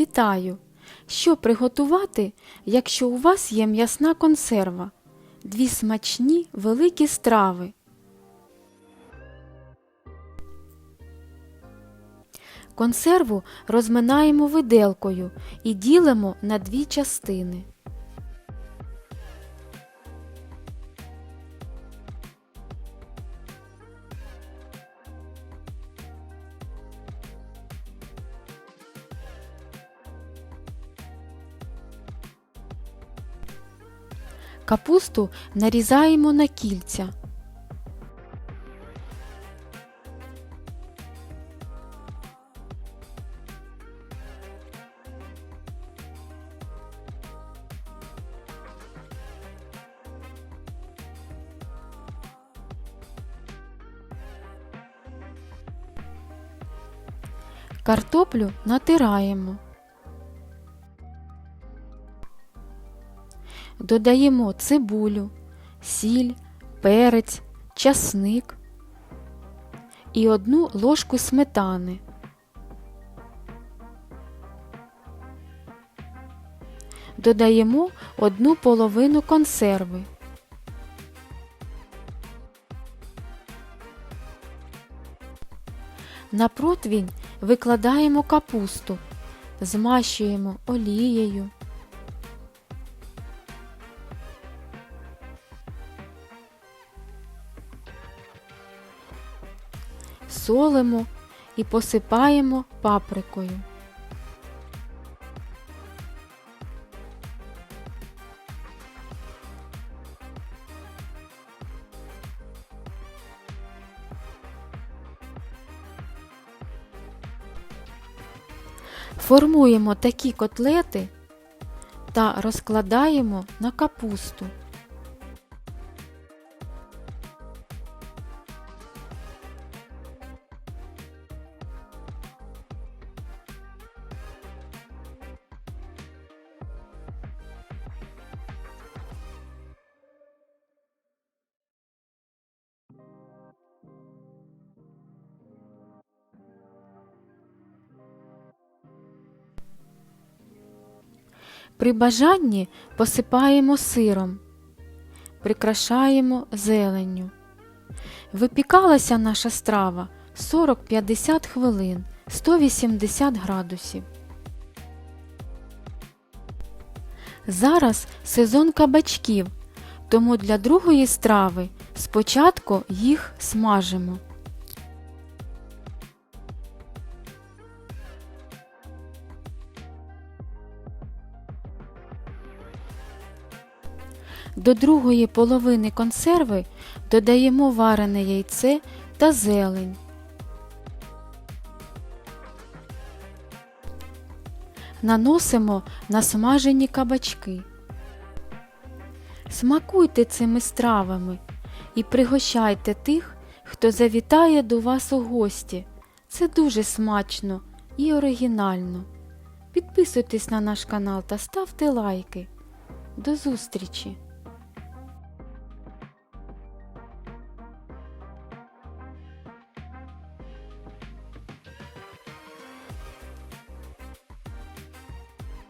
Вітаю! Що приготувати, якщо у вас є м'ясна консерва? Дві смачні великі страви. Консерву розминаємо виделкою і ділимо на дві частини. Капусту нарізаємо на кільця. Картоплю натираємо. Додаємо цибулю, сіль, перець, часник і одну ложку сметани. Додаємо одну половину консерви. На противінь викладаємо капусту, змащуємо олією. Солимо і посипаємо паприкою. Формуємо такі котлети та розкладаємо на капусту. При бажанні посипаємо сиром, прикрашаємо зеленню. Випікалася наша страва 40-50 хвилин, 180 градусів. Зараз сезон кабачків, тому для другої страви спочатку їх смажимо. До другої половини консерви додаємо варене яйце та зелень. Наносимо на смажені кабачки. Смакуйте цими стравами і пригощайте тих, хто завітає до вас у гості. Це дуже смачно і оригінально. Підписуйтесь на наш канал та ставте лайки. До зустрічі!